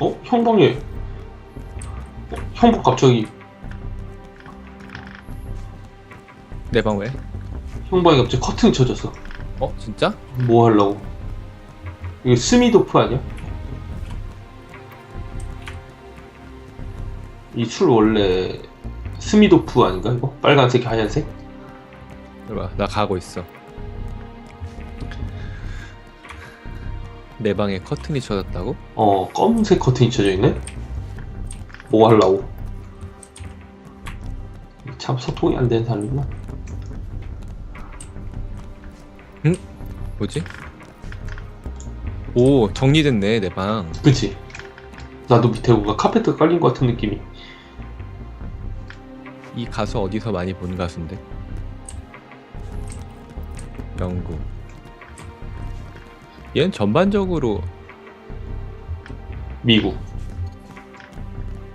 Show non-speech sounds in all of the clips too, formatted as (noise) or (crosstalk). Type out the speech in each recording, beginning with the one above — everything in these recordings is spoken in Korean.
어? 형방에 어, 형방 갑자기 내 방 왜? 형방에 갑자기 커튼 쳐졌어 어 진짜? 뭐 하려고 이거 스미도프 아니야? 이 술 원래 스미도프 아닌가 이거? 빨간색 하얀색? 이봐 나 가고 있어. 내 방에 커튼이 쳐졌다고? 어 검은색 커튼이 쳐져 있네? 뭐 하려고 참 소통이 안 되는 사람이구나 뭐지? 오 정리됐네 내 방. 그치? 나도 밑에 뭔가 카페트 깔린 것 같은 느낌이 이 가수 어디서 많이 본 가수인데? 영국. 얘는 전반적으로 미국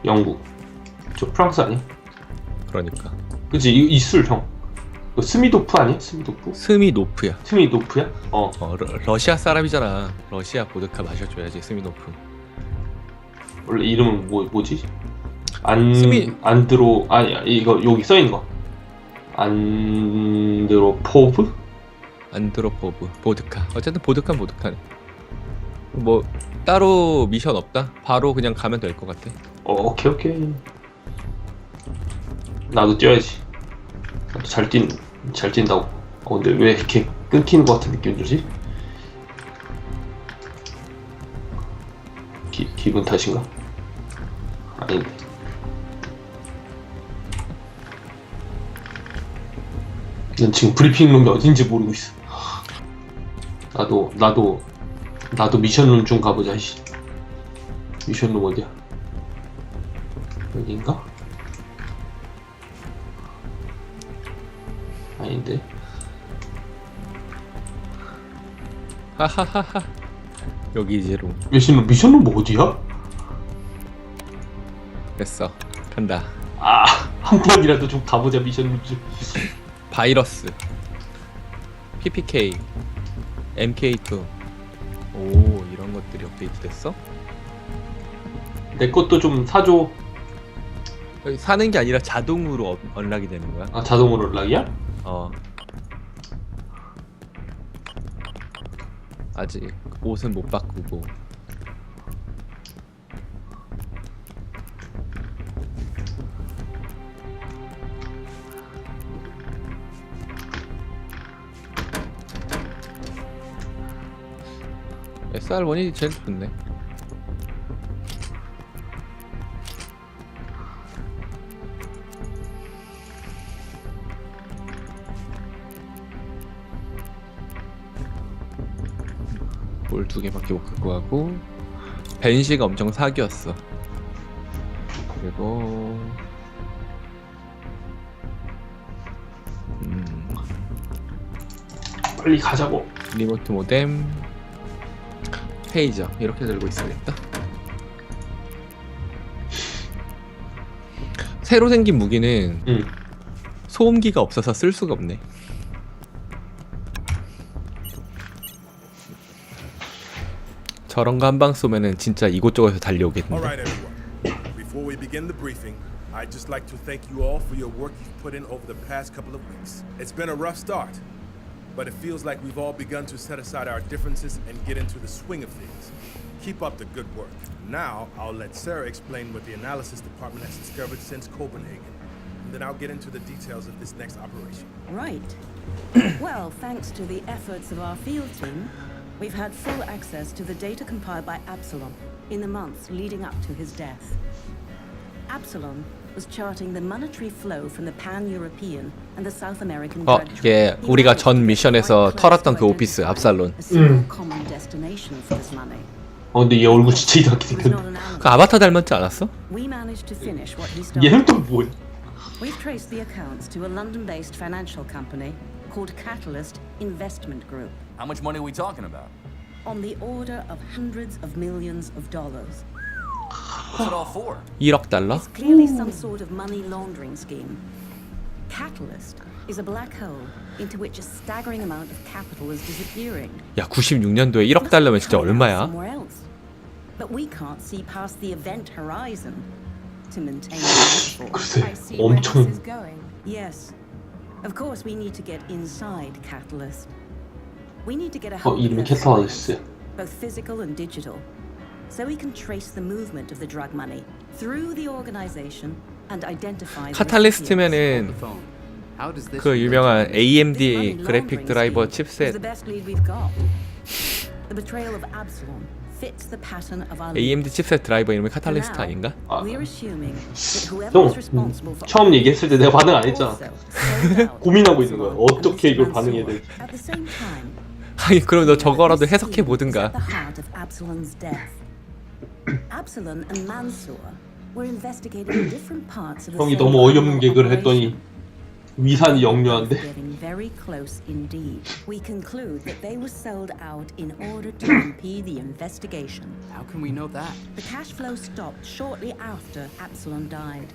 영국 저 프랑스 아니야? 그러니까 그치 이술 형. 이거 스미도프 아니야? 스미도프? 스미 노프야. 스미도프야? 어. 어 러, 시아 사람이잖아. 러시아 보드카 마셔줘야지 스미노프. 원래 이름은 뭐 뭐지? 안 스미- 안드로 아니 이거 여기 써 있는 거. 안드로포브? 안드로포브 보드카. 어쨌든 보드카는 보드카네. 뭐 따로 미션 없다. 바로 그냥 가면 될 것 같아. 어 오케이 오케이. 나도 뛰어야지. 나도 잘 뛴, 잘 뛴다고. 어 근데 왜 이렇게 끊기는 것 같은 느낌 들지? 기, 기분 탓인가? 아닌데. 난 지금 브리핑룸이 어딘지 모르고 있어. 나도 나도 나도 미션룸 좀 가보자. 씨. 미션룸 어디야? 여기인가? 아닌데. 하하하하. 여기 이제 룸 미션룸 미션룸 뭐 어디야? 됐어. 간다. 아, 한 번이라도 좀 가보자 미션룸 좀. 바이러스. PPK. MK2. 오 이런 것들이 업데이트 됐어? 내 것도 좀 사줘. 여기 사는 게 아니라 자동으로 업, 언락이 되는 거야. 아 자동으로 연락이야? 어. 아직 옷은 못 바꾸고. SR1이 제일 좋네. 볼 두 개밖에 못 갖고 가고 벤시가 엄청 사기였어. 그리고 음, 빨리 가자고. 리모트 모뎀 페이저 이렇게 들고 있어야겠다. 새로 생긴 무기는 응. 소음기가 없어서 쓸 수가 없네. 저런 거 한 방 쏘면은 진짜 이곳저곳에서 달려오겠는데. Before we begin the briefing, I'd just like to thank you all for your work you've put in over the past couple of weeks. It's been a rough start, but it feels like we've all begun to set aside our differences and get into the swing of things. Keep up the good work. Now, I'll let Sarah explain what the analysis department has discovered since Copenhagen, and then I'll get into the details of this next operation. Right. (coughs) well, thanks to the efforts of our field team, we've had full access to the data compiled by Absalom in the months leading up to his death. Absalom was charting the monetary flow from the pan-European and the South American 어, drug 이게 trade. He 우리가 managed 전 to get 미션에서 quite close 털었던 to 그 오피스 identifying 압살론. a single 음. common destination for this money. 어 근데 얘 얼굴 진짜 이상하게 It was not 생겼네. an animal. 그 아바타 닮았지 않았어? We managed to finish what he 얘는 started. 또 뭐야? We've traced the accounts to a London-based financial company called Catalyst Investment Group. How much money are we talking about? on the order of hundreds of millions of dollars. What's it all for? 1억 달러? It's clearly some sort of money laundering scheme. Catalyst is a black hole into which a staggering amount of capital is disappearing. 야 96년도에 1억 달러면 진짜 Coming out 얼마야? Somewhere else. But we can't see past the event horizon to maintain the metaphor. 글쎄 I see where this 엄청 is going. Yes. Of course, we need to get inside Catalyst. We need to get a 어 hold of 이름이 their 캐탈리스트야 files, both physical and digital, So we can trace the movement of the drug money through the organization and identify. the. 카탈리스트면은 그 유명한 AMD 그래픽 드라이버 칩셋 the best lead we've got. The betrayal of Absalom fits the pattern of our lead. AMD 칩셋 드라이버 이름이 카탈리스트 아닌가? 아. 형 is responsible for 처음 얘기했을 때 내가 반응 안 했잖아 고민하고 있는 거야. 어떻게 이걸. 반응해야. 될지. At the same time, 아니 그럼 너 저거라도 해석해 보든가 Absalom and Mansour were investigating different parts of the 형이 same 너무 어이없는 criminal 개그를 했더니 operation. 위산이 역류한데 Getting very close indeed. We conclude that they were sold out in order to impede the investigation. How can we know that? The cash flow stopped shortly after Absalom died.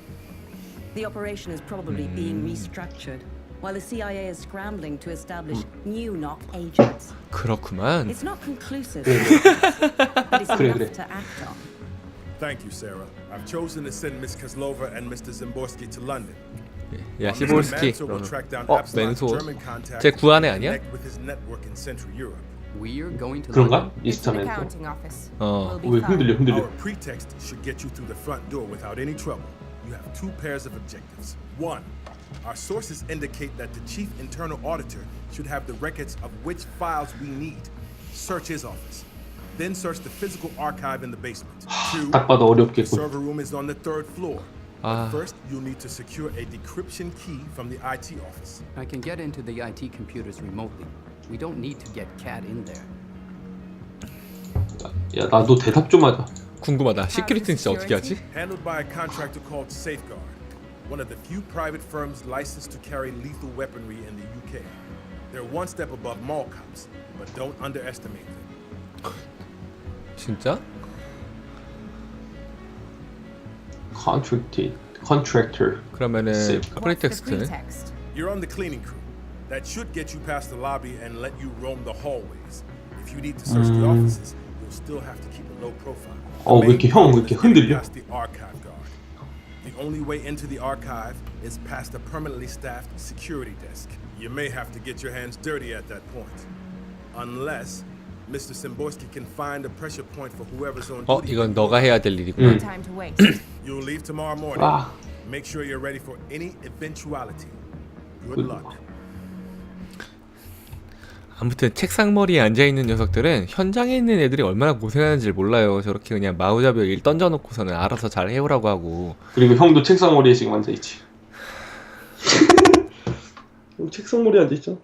The operation is probably being restructured, while the CIA is scrambling to establish new knock agents. 그렇구만 It's not conclusive, 그래, but it's 그래, (laughs) enough 그래. to act on. Thank you, Sarah. I've chosen to send Miss Kozlova and Mr. Zimborski to London. 야 Mr. 시볼스키 Mansour will track down 어 Absalom's 맨소 German contact 제 구한애 and 아니야? connect with his network in Central Europe. We're going to 그런가? London? It's an 미스터맨서 accounting office. 어 We'll be 왜 fine. 흔들려 흔들려 Our pretext should get you through the front door without any trouble. You have two pairs of objectives. One, our sources indicate that the chief internal auditor should have the records of which files we need. Search his office. Then search the physical archive in the basement. Two, (sighs) 딱 봐도 the 어렵겠군 server room is on the third floor. 아. But first, you'll need to secure a decryption key from the IT office. I can get into the IT computers remotely. We don't need to get Cat in there. 야 나도 대답 좀 하자 궁금하다 시큐리티는 진짜 어떻게 하지? Handled by a contractor called Safeguard, one of the few private firms licensed to carry lethal weaponry in the UK. They're one step above mall cops, but don't underestimate them. 진짜? contracted contractor 그러면은 Save. What's the 프리텍스트는 pretext? You're on the cleaning crew. That should get you past the lobby and let you roam the hallways. If you need to search the offices, you'll still have to keep a low profile. The 어, 왜 main 이렇게 형, 왜 problem 이렇게 is getting 흔들려? only way into the archive is past a permanently staffed security desk. You may have to get your hands dirty at that point. Unless Mr. Simborski can find a pressure point for whoever's on 어 duty. 이건 너가 해야 될 일이구나 음. Time to waste. (clears throat) You'll leave tomorrow morning. 아 Make sure you're ready for any eventuality. Good luck. 아무튼 책상 머리에 앉아 있는 녀석들은 현장에 있는 애들이 얼마나 고생하는지 몰라요. 저렇게 그냥 마구잡이 일 던져놓고서는 알아서 잘 해오라고 하고. 그리고 형도 책상 머리에 지금 앉아있지 (laughs) 형 책상 머리에 앉아있잖아